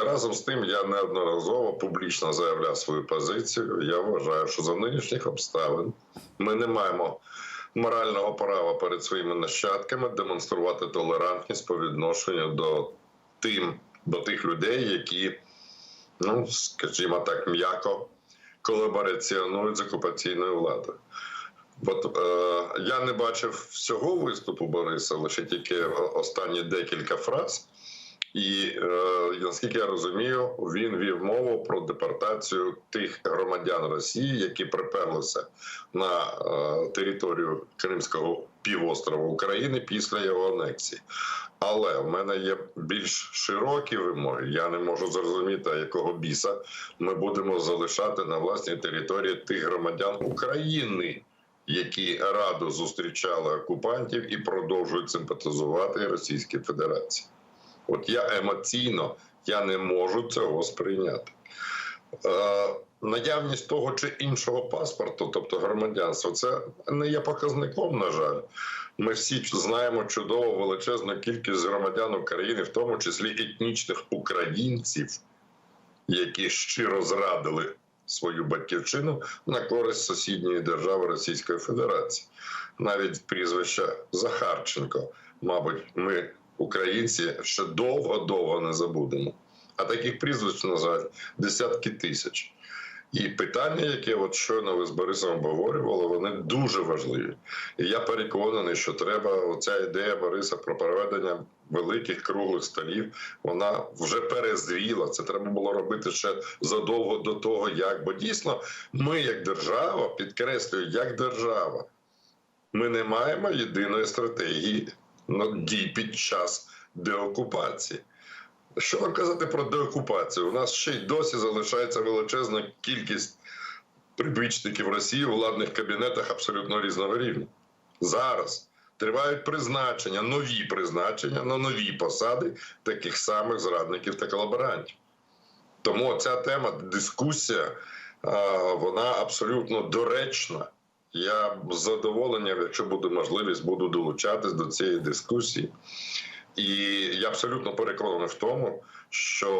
Але разом з тим я неодноразово публічно заявляв свою позицію. Я вважаю, що за нинішніх обставин ми не маємо морального права перед своїми нащадками демонструвати толерантність по відношенню до тим, до тих людей, які, ну скажімо так, м'яко колабораціонують з окупаційною владою. От е, я не бачив всього виступу Бориса, лише тільки останні декілька фраз. І е, наскільки я розумію, він вів мову про депортацію тих громадян Росії, які приперлися на е, територію Кримського півострова України після його анексії. Але в мене є більш широкі вимоги. Я не можу зрозуміти, якого біса ми будемо залишати на власній території тих громадян України, які радо зустрічали окупантів і продовжують симпатизувати Російській Федерації. От я емоційно я не можу цього сприйняти. Е, наявність того чи іншого паспорту, тобто громадянства, це не є показником, на жаль. Ми всі знаємо чудово величезну кількість громадян України, в тому числі етнічних українців, які щиро зрадили свою батьківщину на користь сусідньої держави Російської Федерації. Навіть прізвище Захарченко, мабуть, ми українці ще довго-довго не забудемо. А таких прізвищ, на жаль, десятки тисяч. І питання, яке от щойно ви з Борисом обговорювали, вони дуже важливі. І я переконаний, що треба оця ідея Бориса про проведення великих круглих столів, вона вже перезріла. Це треба було робити ще задовго до того, як. Бо дійсно, ми, як держава, підкреслюю, як держава, ми не маємо єдиної стратегії дій під час деокупації. Що нам казати про деокупацію? У нас ще й досі залишається величезна кількість прибічників Росії у владних кабінетах абсолютно різного рівня. Зараз тривають призначення, нові призначення на нові посади таких самих зрадників та колаборантів. Тому ця тема, дискусія, вона абсолютно доречна. Я з задоволенням, якщо буде можливість, буду долучатись до цієї дискусії. І я абсолютно переконаний в тому, що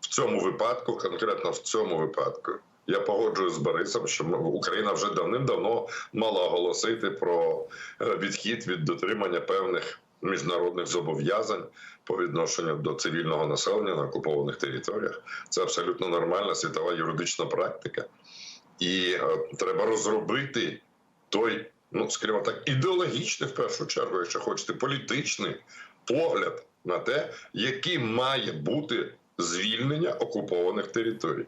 в цьому випадку, конкретно в цьому випадку, я погоджуюсь з Борисом, що Україна вже давним-давно мала оголосити про е, відхід від дотримання певних міжнародних зобов'язань по відношенню до цивільного населення на окупованих територіях. Це абсолютно нормальна світова юридична практика. І е, треба розробити той, ну скажімо так, ідеологічний в першу чергу, якщо хочете, політичний погляд на те, яким має бути звільнення окупованих територій.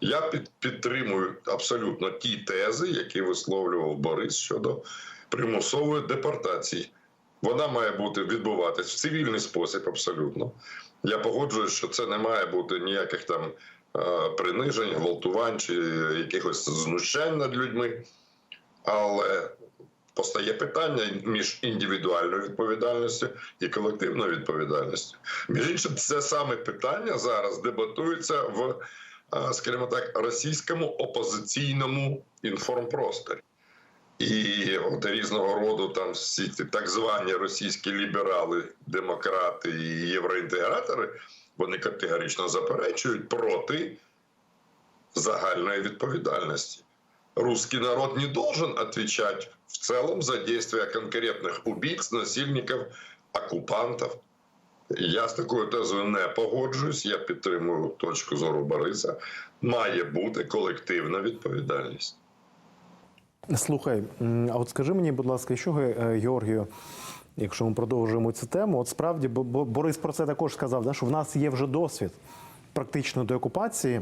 Я під, підтримую абсолютно ті тези, які висловлював Борис щодо примусової депортації. Вона має бути відбуватись в цивільний спосіб, абсолютно. Я погоджуюсь, що це не має бути ніяких там принижень, гвалтувань чи якихось знущань над людьми. Але постає питання між індивідуальною відповідальністю і колективною відповідальністю. Між іншим, це саме питання зараз дебатується в, е, скажімо так, російському опозиційному інформпросторі. І от різного роду там всі ці так звані російські ліберали, демократи і євроінтегратори, вони категорично заперечують проти загальної відповідальності. Русский народ не должен отвечать в целом за действия конкретных убийц, насильников, оккупантов. Я з такою тезою не погоджуюсь. Я підтримую точку зору Бориса. Має бути колективна відповідальність. Слухай, а от скажи мені, будь ласка, що е, Георгію, якщо ми продовжуємо цю тему, от справді Бо- Бо- Борис про це також сказав, що в нас є вже досвід практично деокупації.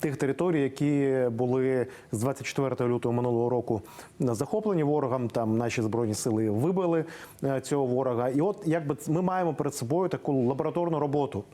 Тих територій, які були з 24 лютого минулого року захоплені ворогом, там наші збройні сили вибили е, цього ворога. І от якби ми маємо перед собою таку лабораторну роботу.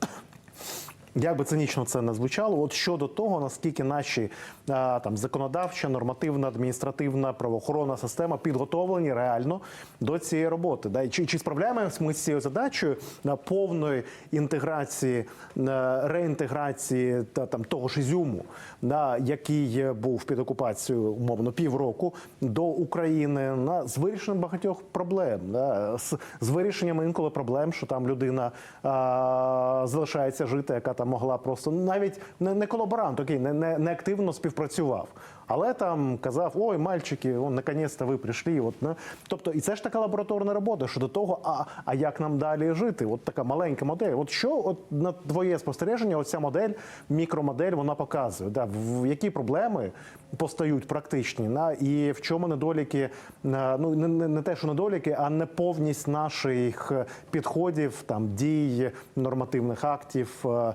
Як би цинічно це не звучало, от щодо того, наскільки наші а, там законодавча, нормативна, адміністративна, правоохоронна система підготовлені реально до цієї роботи, да? Чи, чи справляємося ми з цією задачею на повної інтеграції, на реінтеграції та там того ж Ізюму, да, який був під окупацією умовно півроку до України, на з вирішенням багатьох проблем, да, з, з вирішенням інколи проблем, що там людина а, залишається жити, яка там могла просто ну, навіть не, не колаборант, окей, не, не, не активно співпрацював. Але там казав: ой, мальчики, он наконець-то ви прийшли. От, ну, тобто, і це ж така лабораторна робота щодо того, а, а як нам далі жити? От така маленька модель. От що от на твоє спостереження, оця модель, мікромодель, вона показує, да, в, в які проблеми постають практичні, на, і в чому недоліки, на, ну не, не, не те, що недоліки, а неповність наших підходів, там дій, нормативних актів, е, е,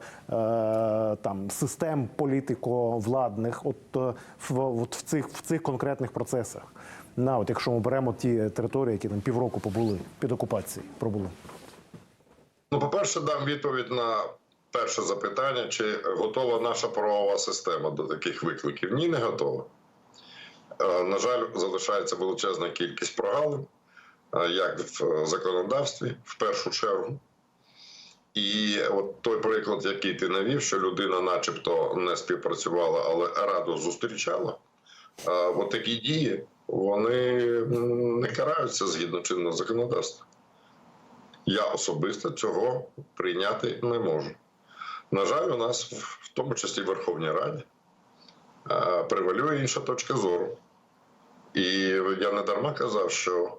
там систем політико-владних, от е, в, в цих в цих конкретних процесах. На от якщо ми беремо ті території, які там півроку побули під окупацією, пробули. Ну, по-перше, дам відповідь на перше запитання: чи готова наша правова система до таких викликів? Ні, не готова. Е, На жаль, залишається величезна кількість прогалин, е, як в законодавстві, в першу чергу. І от той приклад, який ти навів, що людина, начебто, не співпрацювала, але раду зустрічала. е, От такі дії вони не караються згідно чинного законодавства. Я особисто цього прийняти не можу. На жаль, у нас, в тому числі в Верховній Раді, е, превалює інша точка зору. І я не дарма казав, що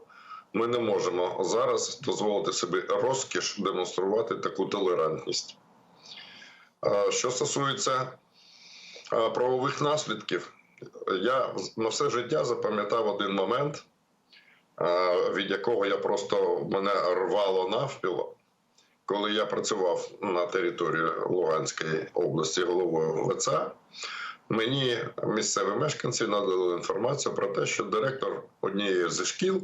ми не можемо зараз дозволити собі розкіш демонструвати таку толерантність. Що стосується правових наслідків, я на все життя запам'ятав один момент, від якого я просто мене рвало навпіл, коли я працював на території Луганської області головою ВЦА. Мені місцеві мешканці надали інформацію про те, що директор однієї зі шкіл,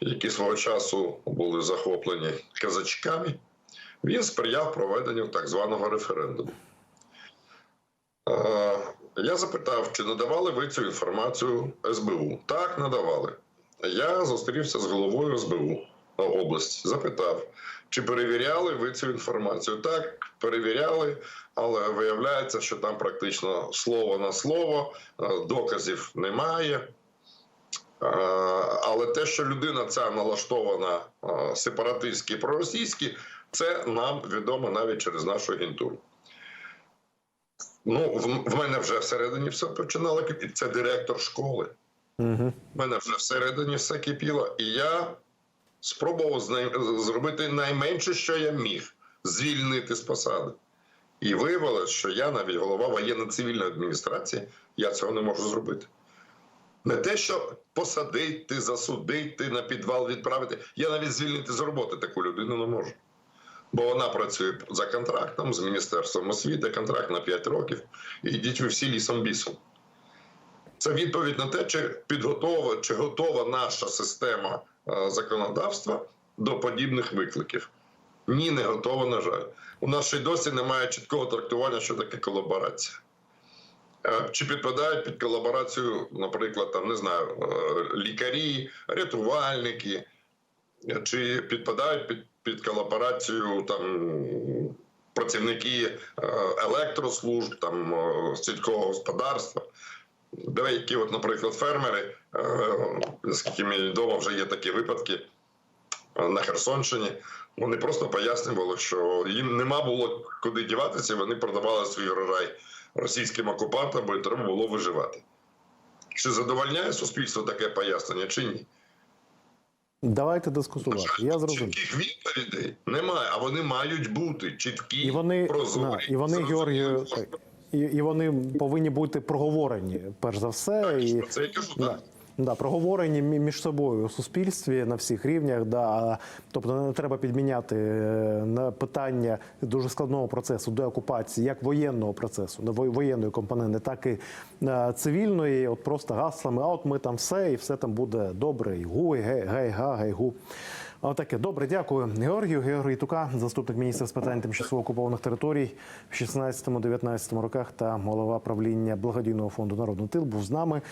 які свого часу були захоплені казачками, він сприяв проведенню так званого референдуму. Е, Я запитав, чи надавали ви цю інформацію СБУ? Так, надавали. Я зустрівся з головою СБУ області, запитав, чи перевіряли ви цю інформацію? Так, перевіряли, але виявляється, що там практично слово на слово, е, доказів немає. Е, Але те, що людина ця налаштована е, сепаратистськи проросійськи, це нам відомо навіть через нашу агентуру. Ну, в, в мене вже всередині все починало кипіти. Це директор школи. Угу. В мене вже всередині все кипіло, і я спробував зробити найменше, що я міг звільнити з посади. І виявилось, що я навіть голова воєнно-цивільної адміністрації, я цього не можу зробити. Не те, що посадити, засудити, на підвал відправити. Я навіть звільнити з роботи таку людину не можу. Бо вона працює за контрактом з Міністерством освіти, контракт на 5 років. І йдіть ви всі лісом бісом. Це відповідь на те, чи підготова, чи готова наша система законодавства до подібних викликів. Ні, не готова, на жаль. У нас ще й досі немає чіткого трактування, що таке колаборація. Е, Чи підпадають під колаборацію, наприклад, там не знаю, е, лікарі, рятувальники, е, чи підпадають під, під колаборацію там працівники е, електрослужб, там е, сільського господарства. Деякі, от, наприклад, фермери, е, наскільки мені відомо, вже є такі випадки е, на Херсонщині. Вони просто пояснювали, що їм нема було куди діватися, вони продавали свій урожай російським окупантам, бо треба було виживати. Чи задовольняє суспільство таке пояснення, чи ні? Давайте дискусувати. Я зрозумів. Чітких відповідей немає, а вони мають бути чіткі, І вони, прозорі. да, і вони. Георгію, і, і вони повинні бути проговорені, перш за все. І, це я кажу, да, так. да, проговорені між собою у суспільстві на всіх рівнях. Да, тобто не треба підміняти е, на питання дуже складного процесу деокупації, як воєнного процесу, не воєнної компоненти, так і е, цивільної, от просто гаслами, а от ми там все, і все там буде добре, і гу, і гей, гей, га, гей, гу. Отаке. Добре, дякую. Георгію. Георгій Тука, заступник міністра з питань тимчасово окупованих територій в 16-19 роках та голова правління благодійного фонду Народний тил був з нами.